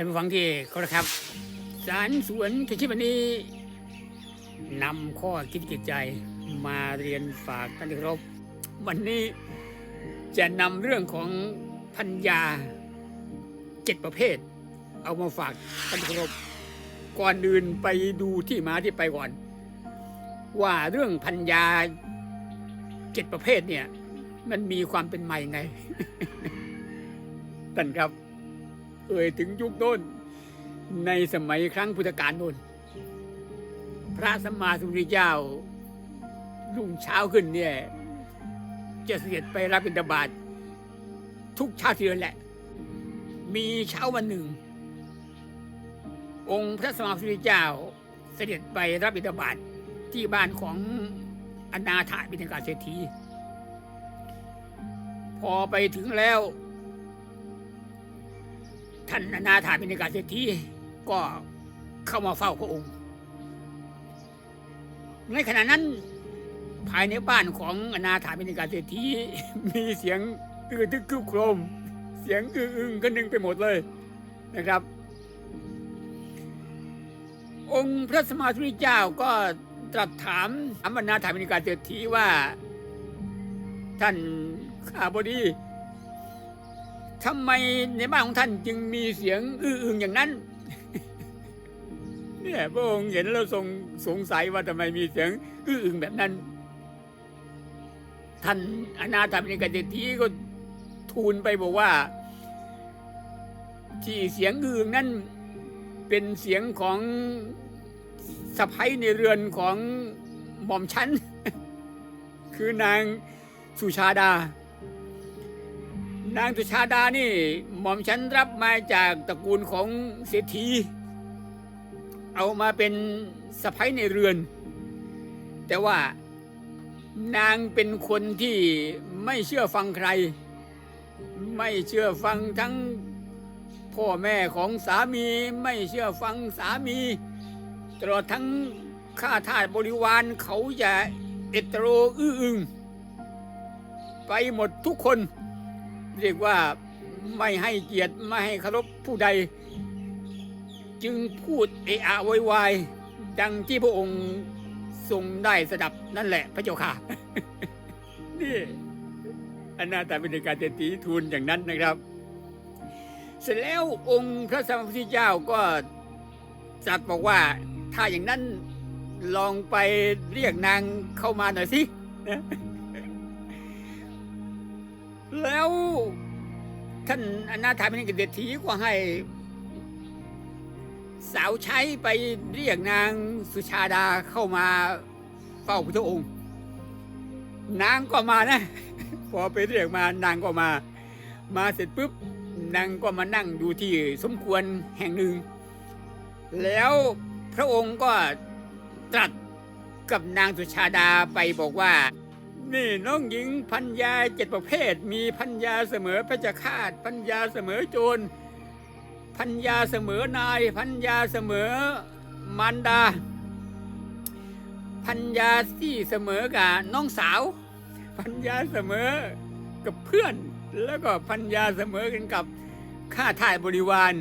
ท่านผู้ฟังที่เคารพครับสารสวนคชิวันนี้นำข้อคิดจิตใจมาเรียนฝากท่านที่เคารพวันนี้จะนำเรื่องของพัญญาเจ็ดประเภท เอามาฝากท่านที่เคารพก่อนอื่นไปดูที่มาที่ไปก่อน ว่าเรื่องพัญญาเจ็ดประเภทเนี่ย มันมีความเป็นมาอย่ไงท่านครับ เอ่ยถึงยุคโน้น ในสมัยครั้งพุทธกาลโน้น พระสัมมาสัมพุทธเจ้ารุ่งเช้าขึ้นเนี่ย จะเสด็จไปรับบิณฑบาตทุกเช้าทีเดียวแหละ มีเช้าวันหนึ่ง องค์พระสัมมาสัมพุทธเจ้า เสด็จไปรับบิณฑบาตที่บ้านของอนาถาบิณฑกาเศรษฐีพอไปถึงแล้ว ท่านอนาถาบิณฑกาเศรษฐีก็เข้ามาเฝ้าพระองค์ ในขณะนั้น ภายในบ้านของอนาถาบิณฑกาเศรษฐีมีเสียงอื้อทึกคึกโครม เสียงอื้ออึงกันหนึ่งไปหมดเลยนะครับ องค์พระสมมาสัมพุทธเจ้าก็ตรัสถามถามนาถาบิณฑกาเศรษฐีว่า ท่านข้าบดี ทำไมในบ้านของท่านจึงมีเสียงอื้ออึงอย่างนั้น เนี่ยพระองค์เห็นแล้วทรงสงสัยว่าทำไมมีเสียงอื้ออึงแบบนั้น ท่านอนาถบิณฑกาเศรษฐีก็ทูลไปบอกว่า ที่เสียงอื้ออึงนั้นเป็นเสียงของสะพ้ยในเรือนของหม่อมฉันคือนางสุชาดา นางสุชาดานี่หม่อมฉันรับมาจากตระกูลของเศรษฐี เอามาเป็นสะพ้ยในเรือน แต่ว่านางเป็นคนที่ไม่เชื่อฟังใคร ไม่เชื่อฟังทั้งพ่อแม่ของสามี ไม่เชื่อฟังสามี ตลอดทั้งข้าทาสบริวารเขาจะเอตโรอื้ออึงไปหมดทุกคน เรียกว่าไม่ให้เกียรติไม่ให้เคารพผู้ใด จึงพูดเอะอะโวยวายดังที่พระองค์ทรงได้สดับนั่นแหละพระเจ้าค่ะ นี่อันนาถาบิณฑกาเศรษฐีทูลอย่างนั้นนะครับ เสร็จแล้วองค์พระสัมมาสัมพุทธเจ้าก็จัดบอกว่าถ้าอย่างนั้นลองไปเรียกนางเข้ามาหน่อยสิ แล้ว ท่านอนาถาบิณฑกาเศรษฐีก็ให้ สาวใช้ไปเรียกนางสุชาดาเข้ามาเฝ้าพระองค์ นางก็มานะ พอไปเรียกมานางก็มา มาเสร็จปุ๊บนางก็มานั่งดูที่สมควรแห่งหนึ่ง แล้วพระองค์ก็ตรัสกับนางสุชาดาไปบอกว่า นี่น้องหญิงพัญญาเจ็ดประเภท มีพัญญาเสมอพระเจ้าข้าตพัญญาเสมอโจรพัญญาเสมอนาย พัญญาเสมอมารดา พัญญาที่เสมอกับน้องสาว พัญญาเสมอกับเพื่อน แล้วก็พัญญาเสมอกันกับข้าทาสบริวาร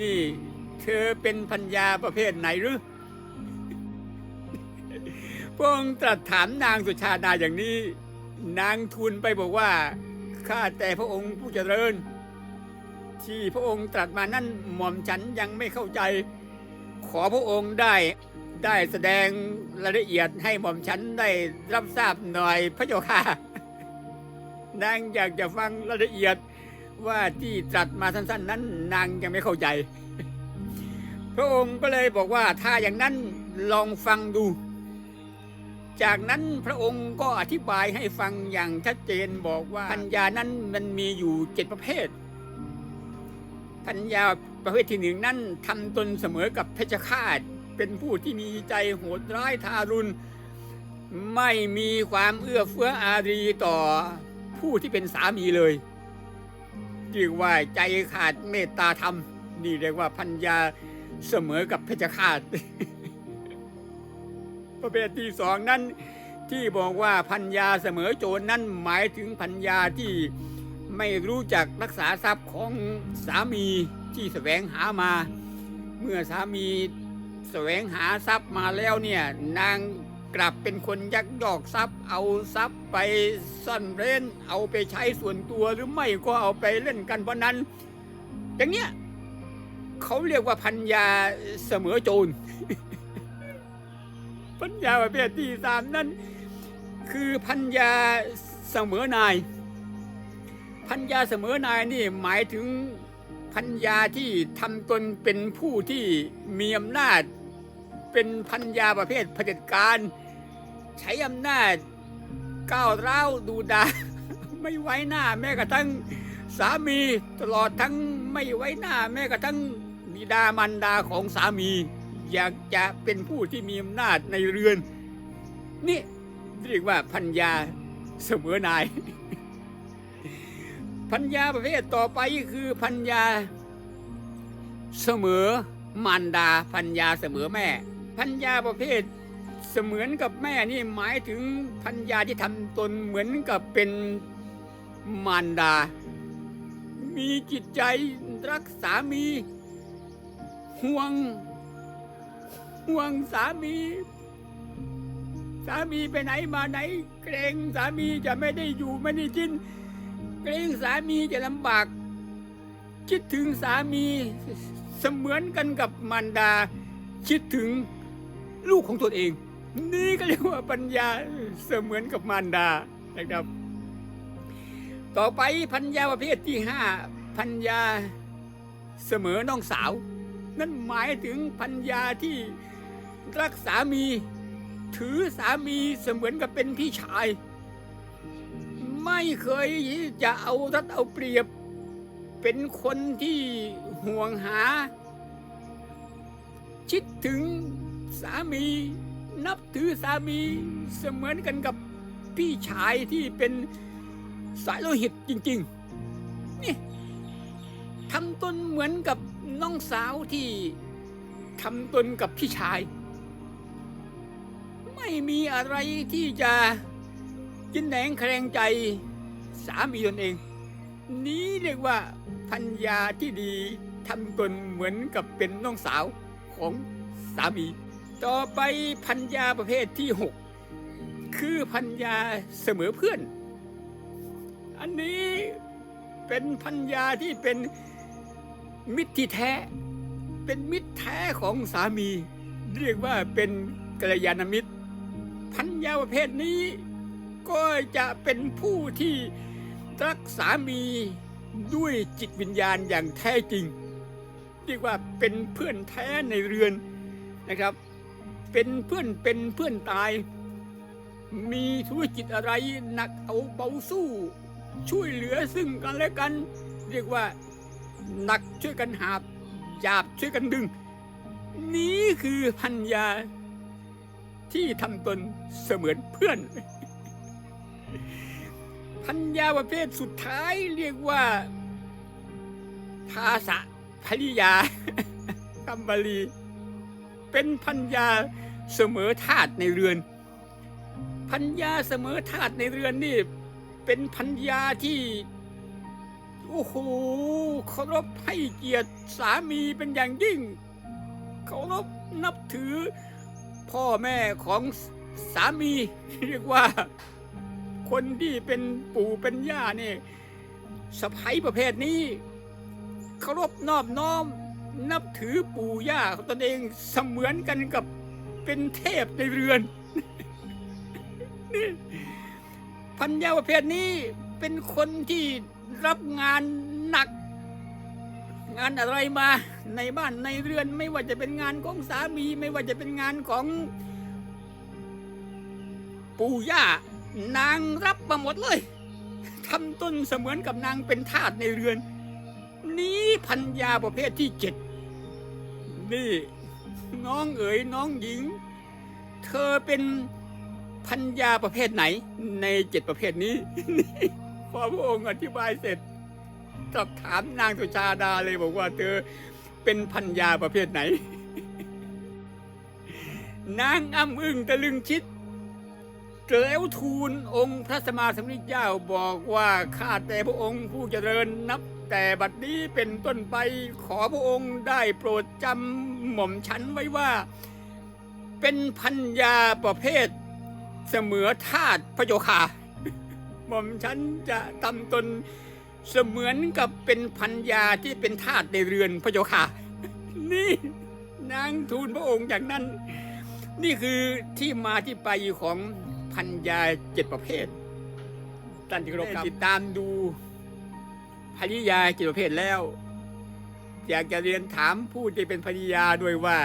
นี่ เธอเป็นพัญญาประเภทไหนหรือ พระองค์ตรัสถามนางสุชาดาอย่างนี้ นางทูลไปบอกว่าข้าแต่พระองค์ผู้เจริญ ที่พระองค์ตรัสมานั่นหม่อมฉันยังไม่เข้าใจ ขอพระองค์ได้ได้แสดงรายละเอียดให้หม่อมฉันได้รับทราบหน่อยพระเจ้าค่ะนางอยากจะฟังรายละเอียดว่าที่ตรัสมาสั้นๆ นั้น นางยังไม่เข้าใจ พระองค์ก็เลยบอกว่าถ้าอย่างนั้นลองฟังดู จากนั้นพระองค์ก็อธิบายให้ฟังอย่างชัดเจนบอกว่าปัญญานั้นมันมีอยู่เจ็ดประเภทพัญญาประเภทที่หนึ่งนั่นทำตนเสมอกับเพชฌฆาต เป็นผู้ที่มีใจโหดร้ายทารุณ ไม่มีความเอื้อเฟื้ออารีต่อผู้ที่เป็นสามีเลยเรียกว่าใจขาดเมตตาธรรม นี่เรียกว่าพัญญาเสมอกับเพชฌฆาต ประเภทที่สองนั้นที่บอกว่าพัญญาเสมอโจรนั้นหมายถึงพัญญาที่ไม่รู้จักรักษาทรัพย์ของสามีที่แสวงหามา เมื่อสามีแสวงหาทรัพย์มาแล้วเนี่ยนางกลับเป็นคนยักยอกทรัพย์ เอาทรัพย์ไปซ่อนเร้นเอาไปใช้ส่วนตัวหรือไม่ก็เอาไปเล่นกันเพราะนั้น อย่างเนี้ยเขาเรียกว่าพัญญาเสมอโจร พัญญาประเภทที่สามนั้น คือพัญญาเสมอนาย พัญญาเสมอนายนี่หมายถึงพัญญาที่ทำตนเป็นผู้ที่มีอำนาจ เป็นพัญญาประเภทเผด็จการ ใช้อำนาจก้าวร้าวดูดาไม่ไว้หน้าแม้กระทั่งสามีตลอดทั้งไม่ไว้หน้าแม้กระทั่งบิดามารดาของสามี อยากจะเป็นผู้ที่มีอำนาจในเรือน นี่เรียกว่าพัญญาเสมอนาย พัญญาประเภทต่อไปคือพัญญาเสมอมารดาพัญญาเสมอแม่ พัญญาประเภทเสมือนกับแม่นี่หมายถึงพัญญาที่ทำตนเหมือนกับเป็นมารดา มีจิตใจรักสามีห่วง ห่วงสามี สามีไปไหนมาไหน เกรงสามีจะไม่ได้อยู่ไม่ได้กิน เกรงสามีจะลำบาก คิดถึงสามีเสมือนกันกับมารดา คิดถึงลูกของตนเอง นี่ก็เรียกว่าปัญญาเสมือนกับมารดานะครับ ต่อไปพัญญาประเภทที่ห้าพัญญาเสมอน้องสาว นั่นหมายถึงพัญญาที่ รักสามี ถือสามีเสมือนกับเป็นพี่ชาย ไม่เคยจะเอารัดเอาเปรียบ เป็นคนที่ห่วงหา คิดถึงสามี นับถือสามีเสมือนกันกับพี่ชายที่เป็นสายโลหิตจริงๆ นี่ทำตนเหมือนกับน้องสาวที่ทำตนกับพี่ชาย ไม่มีอะไรที่จะกินแหนงแคลงใจสามีตนเอง นี้เรียกว่าพัญญาที่ดีทำตนเหมือนกับเป็นน้องสาวของสามี ต่อไปพัญญาประเภทที่หกคือพัญญาเสมอเพื่อน อันนี้เป็นพัญญาที่เป็นมิตรที่แท้ เป็นมิตรแท้ของสามี เรียกว่าเป็นกัลยาณมิตร พัญญาประเภทนี้ ก็จะเป็นผู้ที่รักสามีด้วยจิตวิญญาณอย่างแท้จริงเรียกว่าเป็นเพื่อนแท้ในเรือนนะครับ เป็นเพื่อนเป็นเพื่อนตาย มีธุรกิจอะไรหนักเอาเบาสู้ ช่วยเหลือซึ่งกันและกัน เรียกว่าหนักช่วยกันหาบหยาบช่วยกันดึง นี้คือพัญญา ที่ทำตนเสมือนเพื่อน พัญญาประเภทสุดท้ายเรียกว่า ภาษะภริยาคำบาลี เป็นพัญญาเสมอธาตุในเรือน พัญญาเสมอธาตุในเรือนนี่ เป็นพัญญาที่โอ้โหเคารพให้เกียรติสามีเป็นอย่างยิ่ง เคารพนับถือ พ่อแม่ของสามี เรียกว่า คนที่เป็นปู่เป็นย่าเนี่ยสะพ้ยประเภทนี้เคารพนอบน้อม นับถือปู่ย่าตนเองเสมือนกันกับเป็นเทพในเรือนนี่พันยาประเภทนี้เป็นคนที่รับงาน งานอะไรมาในบ้านในเรือนไม่ว่าจะเป็นงานของสามี ไม่ว่าจะเป็นงานของ ปู่ย่านางรับมาหมดเลยทำต้นเสมือนกับนางเป็นทาสในเรือน นี้พัญญาประเภทที่เจ็ดนี่น้องเอ๋ยน้องหญิง เธอเป็นพัญญาประเภทไหนในเจ็ดประเภทนี้ พอพระองค์อธิบายเสร็จ สอบถามนางสุชาดาเลยบอกว่าเธอเป็นพัญญาประเภทไหน นางอ้ำอึ้งตะลึงชิดแล้วทูลองค์พระสมมาสัมพุทธเจ้าบอกว่าข้าแต่พระองค์ผู้เจริญนับ แต่บัดนี้เป็นต้นไปขอพระองค์ได้โปรดจำหม่อมฉันไว้ว่า เป็นพัญญาประเภท เสมอทาสพระโยคาหม่อมฉันจะทำตน เสมือนกับเป็นพัญญาที่เป็นทาสในเรือนพระโยคานี่นางทูลพระองค์อย่างนั้น นี่คือที่มาที่ไปของพัญญาเจ็ดประเภทท่านที่รพครับติดตามดูภริยาเจ็ดประเภทแล้ว อยากจะเรียนถามผู้ที่เป็นภริยาด้วยว่า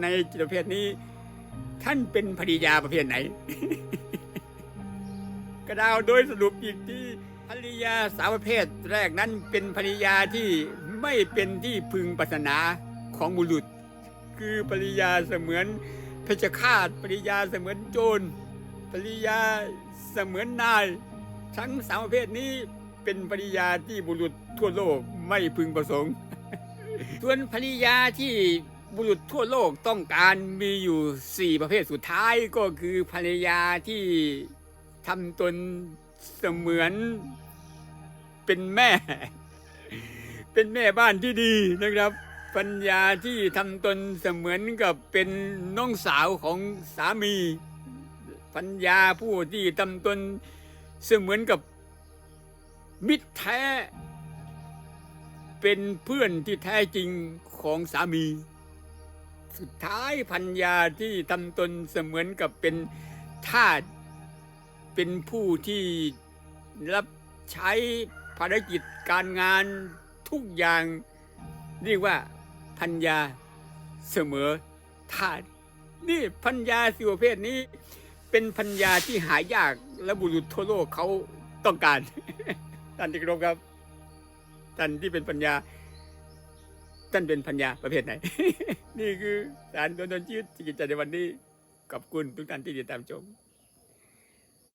ในเจ็ดประเภทนี้ ท่านเป็นภริยาประเภทไหน กระดาวโดยสรุปอีกที่ ภริยาสาวประเภทแรกนั้นเป็นภริยาที่ไม่เป็นที่พึงปรารถนาของบุรุษ คือภริยาเสมือนเพชฌฆาตภริยาเสมือนโจรภริยาเสมือนนาย ทั้งสามประเภทนี้เป็นภริยาที่บุรุษทั่วโลกไม่พึงประสงค์ ส่วนภริยาที่บุรุษทั่วโลกต้องการมีอยู่สี่ประเภทสุดท้ายก็คือภรรยาที่ทำตน เสมือนเป็นแม่ เป็นแม่บ้านที่ดีนะครับ ปัญญาที่ทำตนเสมือนกับเป็นน้องสาวของสามี ปัญญาผู้ที่ทำตนเสมือนกับมิตรแท้ เป็นเพื่อนที่แท้จริงของสามี สุดท้ายพัญญาที่ทำตนเสมือนกับเป็นทาส เป็นผู้ที่รับใช้ภารกิจการงานทุกอย่าง เรียกว่าพัญญาเสมอทาสนี่พัญญาสิวประเพศนี้ เป็นพัญญาที่หายากและบุรุษทั่วโลกเขาต้องการท่านที่เคารพครับท่านที่เป็นปัญญาท่านเป็นปัญญาประเภทไหน นี่คือสารดนดนชีวิตจิตใจในวันนี้ขอบคุณทุกท่านที่ติดตามชม